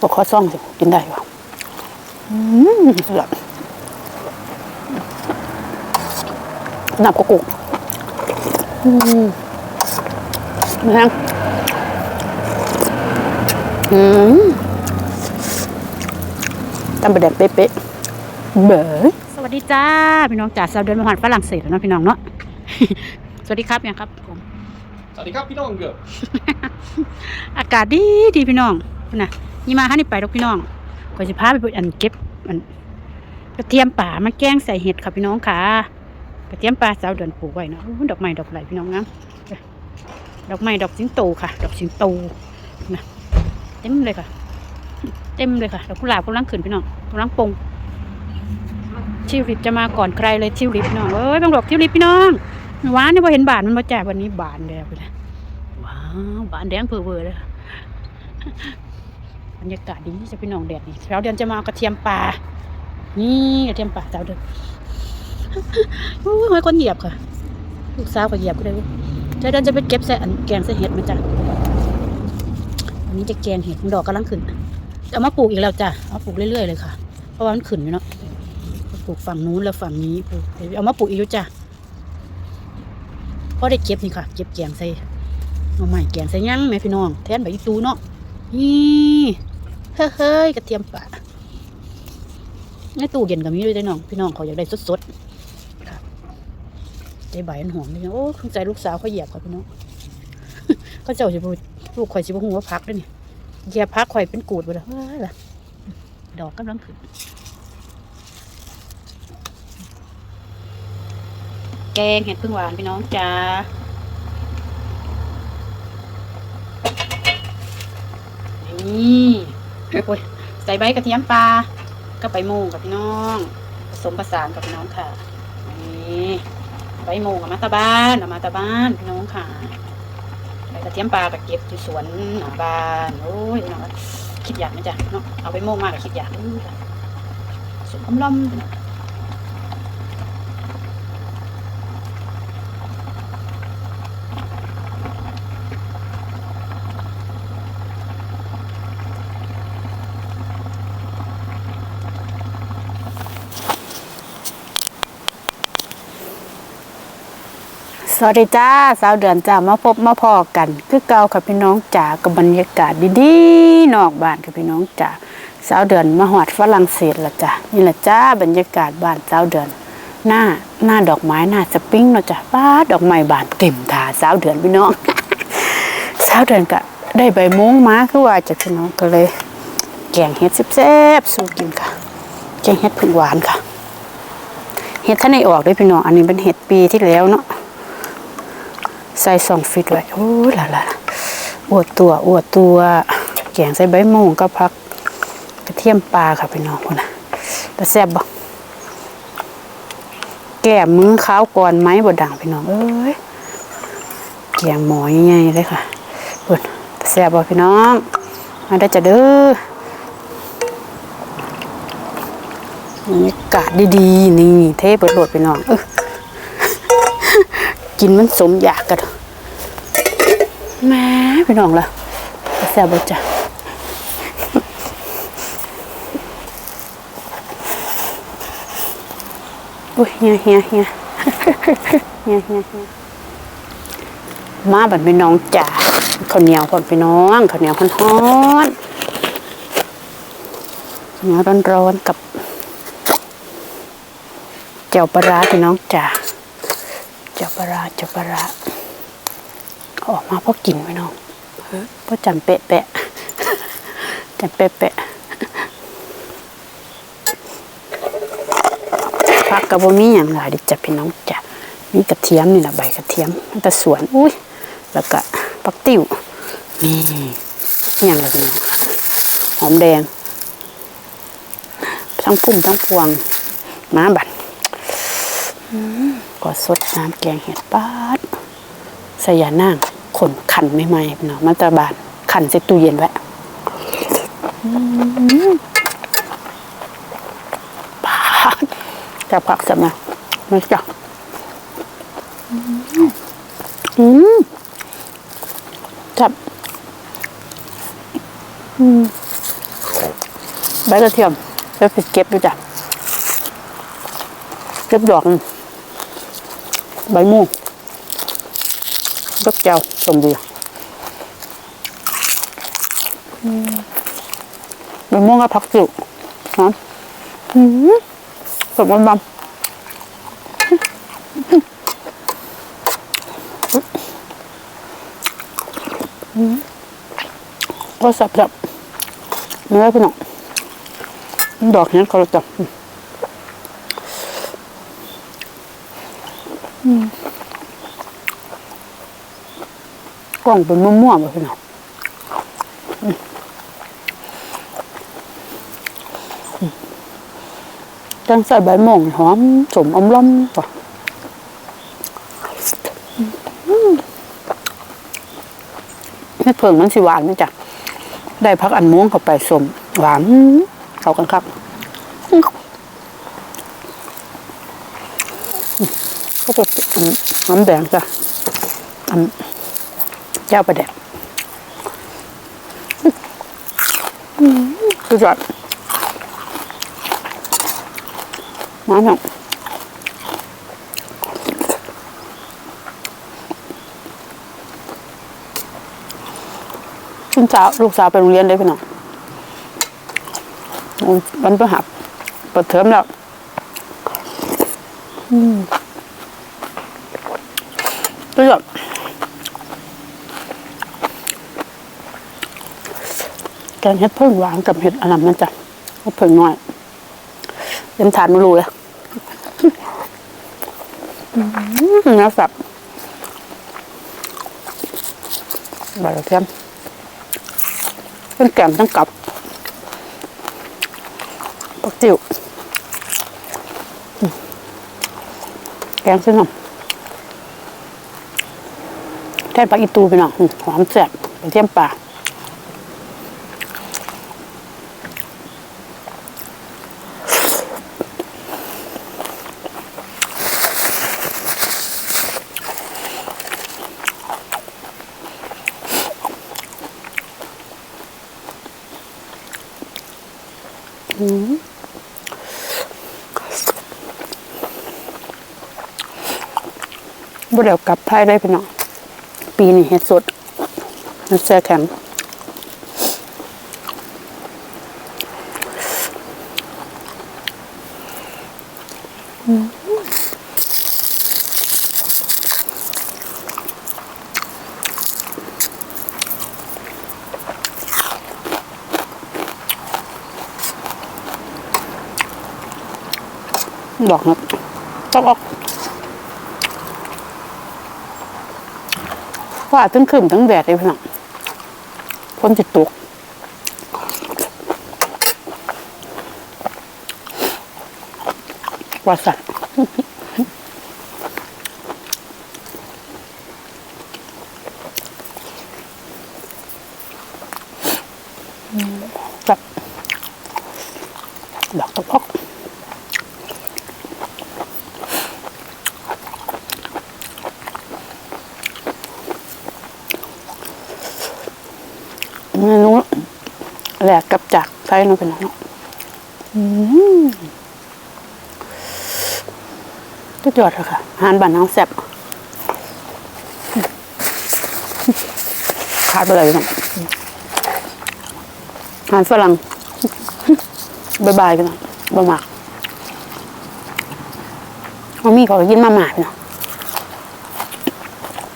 พวกข้อซ่องสิกินได้ปะอืมสุดยอดน้ำกระกุกอืมนะอืมตำประเด็นเป๊ะๆเบ๋อสวัสดีจ้า พี่น้องจ่าสาวเดินมาหอดฝรั่งเศสแล้วเนาะพี่น้องเนาะ สวัสดีครับยังครับผมสวัสดีครับพี่น้องเกือบ อากาศดีดีพี่น้องพุ่นน่ะ นี่มาค่ะนี่ไปดอกพี่น้องก็จะพาไปอันเก็บอันกระเทียมป่ามาแกงใส่เห็ดค่ะพี่น้องค่ะกระเทียมป่าสาวเดือนปลูกไว้เนาะดอกไม้ดอกไหลพี่น้องนะดอกไม้ดอกสิงโตค่ะ ดอกสิงโตนะเต็มเลยค่ะ เต็มเลยค่ะดอกกุหลาบกำลังขึ้นพี่น้องกำลังปงทิวลิปจะมาก่อนใครเลยทิวลิปพี่น้องเอ้ยบางดอกทิวลิปพี่น้องหวานนี่พอเห็นบานมันมาแจกวันนี้บานแล้วไปเลยว้าวบานแดงเพอเวอร์เลย บรรยากาศดีจะพี่น้องแดดนี่เราเดือนจะมาเอากระเทียมป่านี่กระเทียมป่าเราเดือนโอ้ยคนเหยียบค่ะ ลูกสาวก็เหยียบก็ได้เจะเดินจะไปเก็บใส่อันแกงใส่เห็ดมาจ้ะอันนี้จะแกงเห็ดดอกกำลังขึ้นเอามาปลูกอีกแล้วจ้ะเอาปลูกเรื่อยๆเลยค่ะ เพราะว่ามันขึ้นอยู่เนาะปลูกฝั่งนู้นแล้วฝั่งนี้ปลูกเอามาปลูกอีกจ้ะพอได้เก็บนี่ค่ะ เก็บแกงใส่เอาใหม่แกงใส่ยังแม่พี่น้อง แทนใบอีตูเนาะนี่ เฮ้ยกระเทียมป่าในตู้เย็นก็มีด้วยเด้น้อง พี่น้องเขาอยากได้สดๆใจใบอันหอมเลยโอ้คงใจลูกสาวเขาเหยียบค่ะพี่น้องเขาเจ้าสิบลูกข่อยสิบหัวพักด้วยนี่เหยียบพักข่อยเป็นกูดไปเลยเฮ้ยล่ะดอกกำลังขึ้นแกงเห็ดพึ่งหวานพี่น้องจ้านี่ โอ้ยใส่ใบกระเทียมปลาก็ใบโมงกับพี่น้อง ผสมผสานกับพี่น้องค่ะนี่ใบโมงกับมาตาบ้านมาตาบ้านพี่น้องค่ะใบกระเทียมปลากับเก็บอยู่สวนหน้าบ้านโอ้ยพี่น้องคิดอยากไหมจ๊ะเนาะเอาใบโมงมากกับคิดอยากอู้ค่ะสมคำล่ำพี่น้อง สวัสดีจ้าสาวเดือนจ้ามาพบมาพอกัน คือเก่าค่ะพี่น้องจ๋ากับบรรยากาศดีๆนอกบ้านค่ะพี่น้องจ๋าสาวเดือนมาหอดฝรั่งเศสละจ้ะนี่ละจ้าบรรยากาศบ้านสาวเดือน หน้าหน้าดอกไม้หน้าสปริงเนาะจ้ะป้าดอกไม้บานเต็มถาสาวเดือนพี่น้องสาวเดือนก็ได้ใบมงมาคือว่าจะพี่น้องก็เลย แกงเห็ดแซ่บๆสู้กินค่ะแกงเห็ดผึ่งหวานค่ะเห็ดท่านในออกด้วยพี่น้องอันนี้เป็นเห็ดปีที่แล้วเนาะ ใส่สองฟิตไว้โอ้ละละอวดตัวอวดตัวแกงใส่ใบมงก็พักกระเทียมปลาค่ะพี่น้องคนนะแต่แซ่บบ่แก้มือข้าวก่อนไหมบ่ดังพี่น้องเอ้ยแกงหมอใหญ่ๆเลยค่ะเปิดแต่แซ่บบ่พี่น้องมาได้จะเด้อบรรยากาศดีๆนี่เทเปิดโหลดพี่น้องเออ กินมันสมอยากกันแม่พี่น้องละแซ่บบ่จ้ะอุ้ยเฮียเฮียเฮียเฮียเฮียเฮียมาบัดพี่น้องจ้ะข้าวเหนียวพอพี่น้องข้าวเหนียวร้อนๆข้าวเหนียวร้อนๆกับเจียวปลาร้าพี่น้องจ้ะ จับปลาร้าจับปลาออกมาเพราะกินไว้น้องเพราะจำเปะเปะจำเปะเปะผักกระบมีอย่างไรดิจับพี่น้องจ้ะมีกระเทียมนี่นะใบกระเทียมแต่สวนอุ้ยแล้วก็ปักติ๋วนี่อย่างไรพี่น้องหอมแดงทั้งพุ่มทั้งพวงมาบัด ก็สดน้ำแกงเห็ดปาดใส่ยานั่งขนขันไม่ไหมๆพี่น้องมันตะบานขันใส่ตู้เย็นไว้ปาดจับผักสับนะไม่จับอืมจับอืมใบกระเทียมไปไปเก็บดูจ้ะเก็บดอก ใบม่วงกับแก้วสมดีอืมใบม่วงกับผักจิ๋วหอมอืมสดบำบำอืมก็สับสับเนื้อพี่น้องดอกเนี้ยเขาจะจับ กล่องเป็นมั่วๆแบบพี่น้จังใส่ใบหม่งหอมสมอมล้อมป่ะอืมเฮ็ดเพิ่งมันสิหวานไหมจ๊ะได้พักอันม่วงเข้าไปสมหวานเข้ากันครับ ก็จะเป็นน้ำแดงจ้ะอันเจ้าประเด็กสุดยอดมาหนังคุณสาวลูกสาวไปโรงเรียนได้พี่น้องวันพฤหัสเปิดเทอมแล้ว สุดยอดแก งเห็ดเพิ่งหวานกับเห็ดอันนั้นมันจะเพิ่งน้อยเต็มถาดไม่รู้เลยเนื้อสับใบกระเทียมเป็นแกงทั้งกับปักจิ๋วแกงเส้นน้ำแค่ปลาอีตูไปหน่อยหอมแซ่บกระเทียมป่า บ่เดี๋ยวกลับไทยได้พี่น้องปีนี้เห็ดสดเห็ดแช่แข็งดอกนะต้องออก ว่าทั้งคืนทั้งแดดเลยพี่น้องฝนจะตกว่าสัตว์จับดอกตะพอก เมนู แหลกกับจากไส้เนาเป็นนาะอืมสุดยอดเลยค่ะอาหารบ้านน้องแซ่บขาดไปเลยเนะอาหารฝรั่งบายบายกันนะบ่มากเขามีขาก็กินมาหมาดเนาะ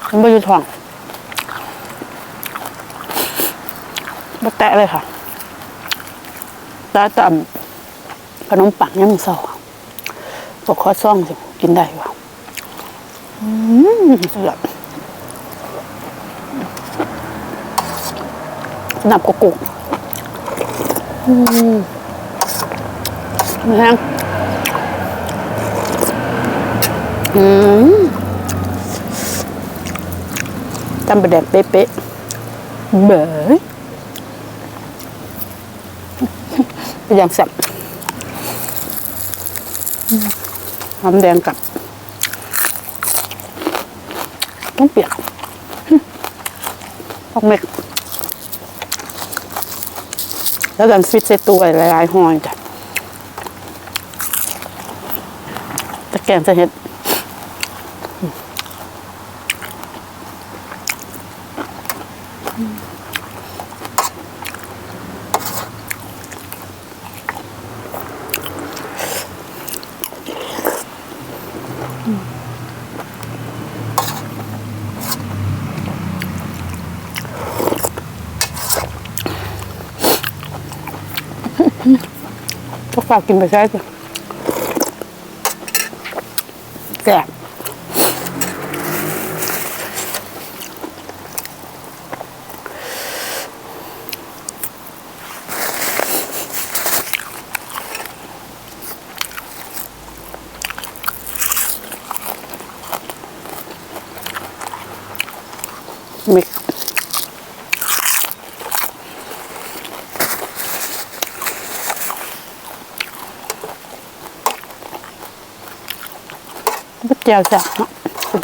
มันไม่อยู่ท้องมาแตะเลยค่ะ ตะต่ำขนมปังยำเสาปกข้อซ่องสิกินได้ว่ะอืมสุดยอดนับกระกุกอืมแห้งอืมจำประเด็นเป๊ะๆเบ๋ย เป็นอยังแซ่บหอมแดงกับต้องเปียกพอกเม็ดแล้วกันฟิตใส่ตัวหลายๆหอยจ้ะตะแกงจะเห็ด ก็ฝากกินไปใช้จ้ะแซ่บ เจียวจ้ะเนา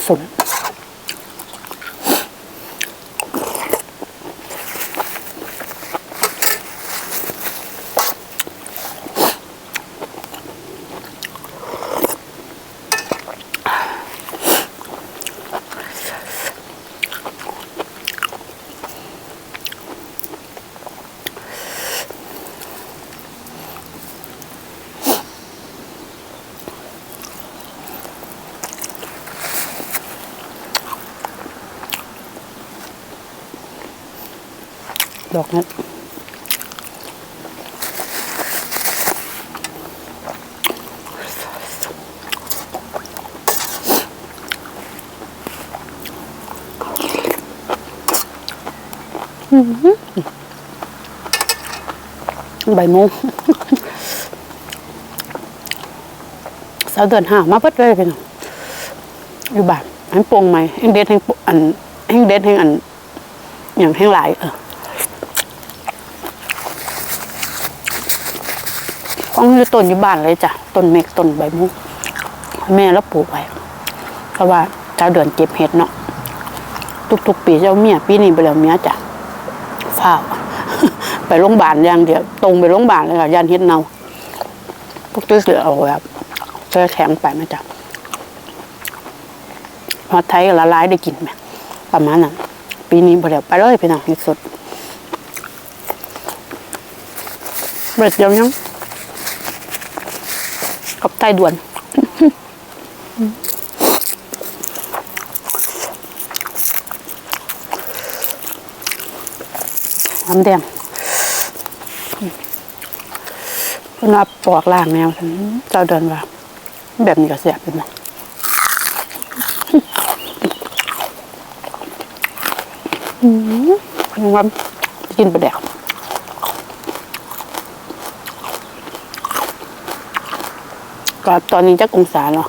สุด ดอกนั้นใบโมงสาวเดือนห้ามาเปิดเลยพี่น้องอยู่บ้านอันปร่งไหมแห้งเด็ดแห้งอันแห้งเด็ดแห้งอันอย่างแห้งหลายเออ ของอยู่ต้นอยู่บ้านเลยจ้ะต้นเมกต้นใบมุก แม่แล้วปลูกไว้เพราะว่าเจ้าเดือนเก็บเห็ดเนาะทุกๆ ปีเจ้าเมียปีนี้ไปแล้วเมียจ้ะฝ้าไปโรงพยาบาลอย่างเดียวตรงไปโรงพยาบาลเลยค่ะยันเห็ดเนาพวกตื้อเสือเอาแบบเสื้อแข็งไปมาจ้ะพอไทยละลายได้กินไหมประมาณนั้นปีนี้พอเดี๋ยวไปเลยพี่น้องที่สุดเบิดเดียวยัง กับไตด่วน น้ำแดงเพิ่นว่าปอกล่างแนวเจ้าเดินว่าแบบนี้ก็เสียบเป็นมั้งว่ากินไปแดก ก็ตอนนี้จะองศาเนาะ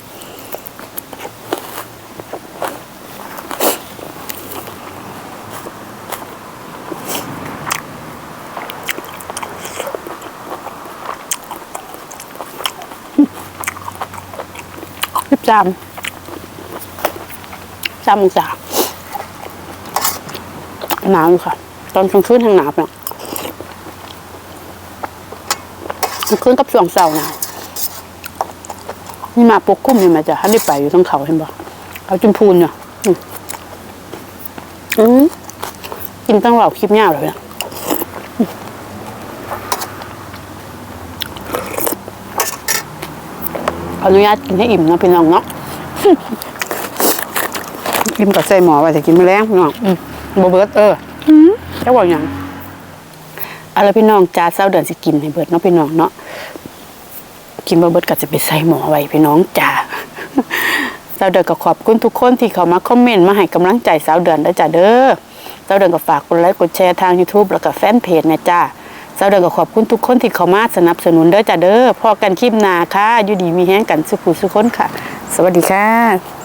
สิบสามสามองศาหนาวอยู่ค่ะ ตอนกลางคืนทางหนาวเนี่ยกลางคืนกับช่วงเสาร์หนาว นี่มาปกคลุมอยู่ไหมจ๊ะท่านได้ไปอยู่ทั้งเขาเห็นบ่เอาจุมพูนเนี่ยอืมอืมกินตั้งเหล่าคลิปยาวเลยเนี่ยอืมขออนุญาตกินให้อิ่มนะพี่น้องเนาะกินกับใส่หมอไว้แต่กินไม่แรงพี่น้องอืมบเบิร์ตเออเจ้าบอกอย่างเอาละพี่น้องจ้าเศร้าเดือนสิกินให้เบิร์ดเนาะพี่น้องเนาะ กินบเบิร์ตก็จะไปใส่หมอไว้พี่น้องจ้าสาวเดือนก็ขอบคุณทุกคนที่เข้ามาคอมเมนต์มาให้กำลังใจสาวเดือนได้จ้าเด้อสาวเดือนก็ฝากกดไลค์กดแชร์ทาง YouTube แล้วก็แฟนเพจนะจ้าสาวเดือนก็ขอบคุณทุกคนที่เข้ามาสนับสนุนเด้อจ้าเด้อพอกันคลิปหน้าค่ะอยู่ดีมีแห้งกันสุขุสุขคนค่ะ สวัสดีค่ะ